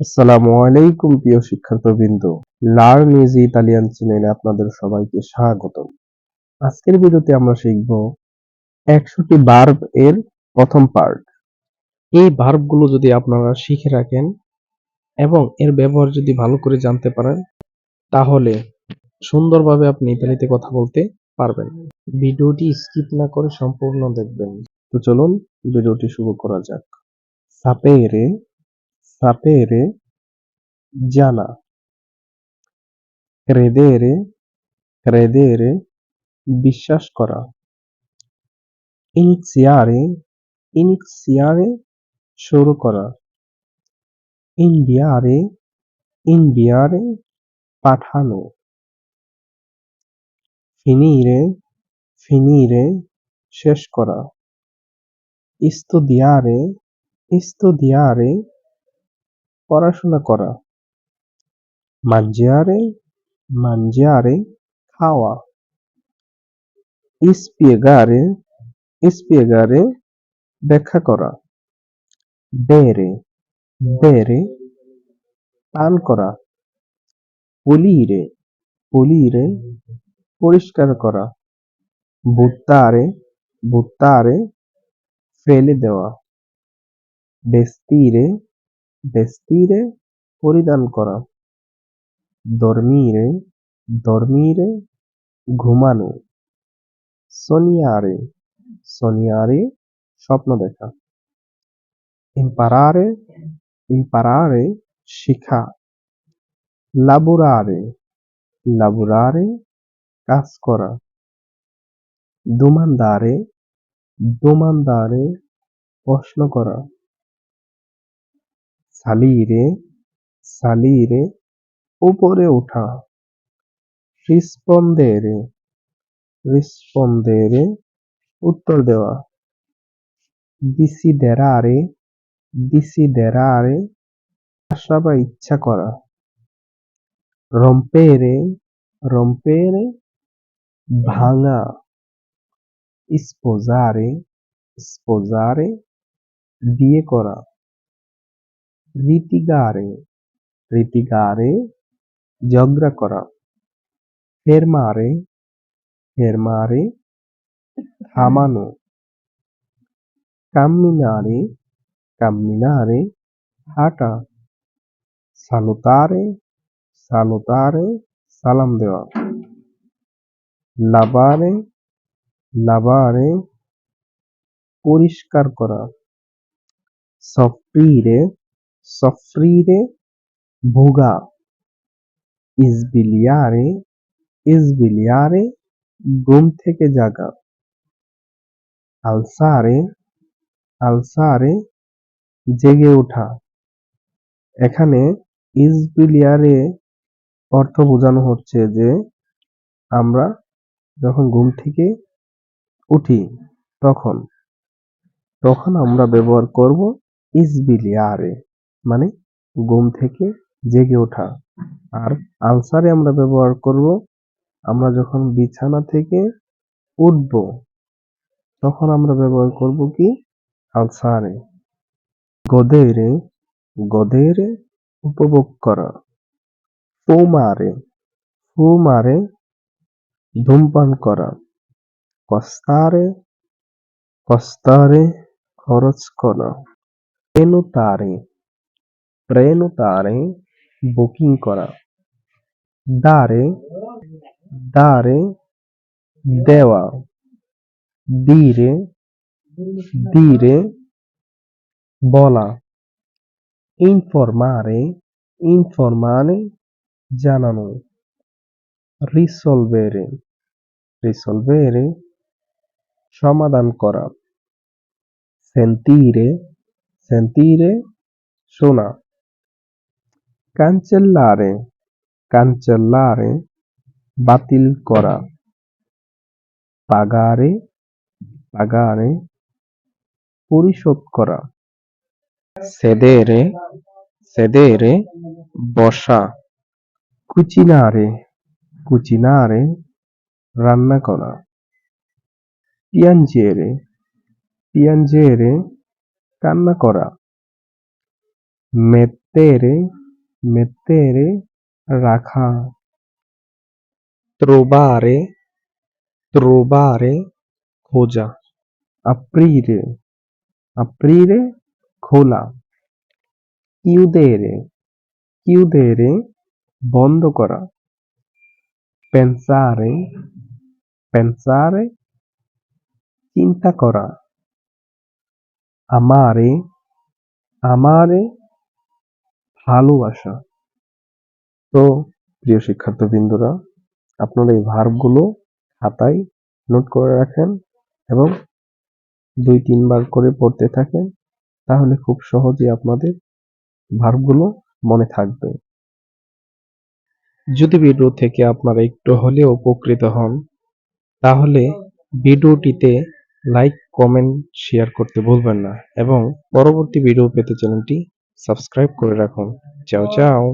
আসসালামু আলাইকুম, প্রিয় শিক্ষার্থীবৃন্দ। লার্ন ইজি ইতালিয়ান চ্যানেলে আপনাদের সবাইকে স্বাগতম। আজকের ভিডিওতে আমরা শিখব একশোটি ভার্ব এর প্রথম পার্ট এই ভার্বগুলো যদি আপনারা শিখে রাখেন এবং এর ব্যবহার যদি ভালো করে জানতে পারেন, তাহলে সুন্দরভাবে আপনি ইতালিতে কথা বলতে পারবেন। ভিডিওটি স্কিপ না করে সম্পূর্ণ দেখবেন। তো চলুন, ভিডিওটি শুরু করা যাক। সাপেরে সাপেরে জানা ক্রেদেরে ক্রেদেরে বিশ্বাস করা. ইনিশিয়ারে ইনিশিয়ারে শুরু করা. ইনভিয়ারে ইনভিয়ারে পাঠানো. ফিনিরে ফিনিরে শেষ করা. ইস্তুদিয়ারে ইস্তুদিয়ারে পড়াশোনা করা। মাঞ্জিয়ারে মাঞ্জিয়ারে খাওয়া। ইস্পিয়েগারে ইস্পিয়েগারে ব্যাখ্যা করা। বেরে বেরে পান করা। পলিরে পলিরে পরিষ্কার করা। বুত্তারে বুত্তারে ফেলে দেওয়া। বেস্তিরে vestire পরিধান করা dormire dormire ঘুমানো sognare sognare স্বপ্ন দেখা imparare imparare শেখা lavorare lavorare কাজ করা domandare domandare প্রশ্ন করা সালিরে সালিরে উপরে উঠা। রিসপন্দে রে রিসপন্দে রে উত্তর দেওয়া। দিসি দেরা রে দিসি দেরা বা ইচ্ছা করা। রম্পে রে রম্পে রে ভাঙা। স্পোজারে স্পোজারে বিয়ে করা। রীতিগারে রীতিগারে ঝগড়া করা। হেরমারে হেরমারে থামানো। কামিনারে কামিনারে হাটা। সালুতারে, সালোতারে সালাম দেওয়া। লাবারে লাবারে পরিষ্কার করা। সফটিরে soffrire ভোগা ইসবিলিয়ারে ইসবিলিয়ারে ঘুম থেকে জাগা আলসারে আলসারে জেগে ওঠা এখানে ইসবিলিয়ারে অর্থ বোঝানো হচ্ছে যে আমরা যখন ঘুম থেকে উঠি তখন তখন আমরা ব্যবহার করব ইসবিলিয়ারে মানে ঘুম থেকে জেগে ওঠা। আর আলসারে আমরা ব্যবহার করব, আমরা যখন বিছানা থেকে উঠব, তখন আমরা ব্যবহার করব কি? আলসারে। গদেরে গদেরে উপভোগ করা। ফুমারে ফুমারে ধূমপান করা। কস্তারে কস্তারে খরচ করা। প্রেনুতারে প্রেনুতারে বুকিং করা। দারে দারে দেওয়া। ধীরে ধীরে বলা। ইনফরমারে ইনফরমারে জানানো। রিসলভেরে রিসলভেরে সমাধান করা। সেন্তিরে সেন্তিরে শোনা। কাঞ্চেল্লারে কাঞ্চেল্লারে বাতিল করা পাগারে পাগারে পরিশোধ করা সেদেরে সেদেরে বসা কুচিনারে কুচিনারে রান্না করা পিয়াঞ্জেরে পিয়াঞ্জেরে কান্না করা mettere মেতেরে রাখা ত্রোবারে ত্রোবারে খোঁজা আপ্রিরে আপ্রিরে খোলা ইউদেরে ইউদেরে বন্ধ করা পেনসারে পেনসারে চিন্তা করা আমারে আমারে ভালোবাসা। তো, প্রিয় শিক্ষার্থীবৃন্দরা, আপনারা এই ভার্বগুলো খাতায় নোট করে রাখেন এবং দুই, তিনবার করে পড়তে থাকেন, তাহলে খুব সহজে আপনাদের ভার্বগুলো মনে থাকবে। যদি ভিডিও থেকে আপনারা একটু হলেও উপকৃত হন, তাহলে ভিডিওটিতে লাইক, কমেন্ট, শেয়ার করতে ভুলবেন না এবং পরবর্তী ভিডিও পেতে চ্যানেলটি সাবস্ক্রাইব করে রাখুন। চাও চাও।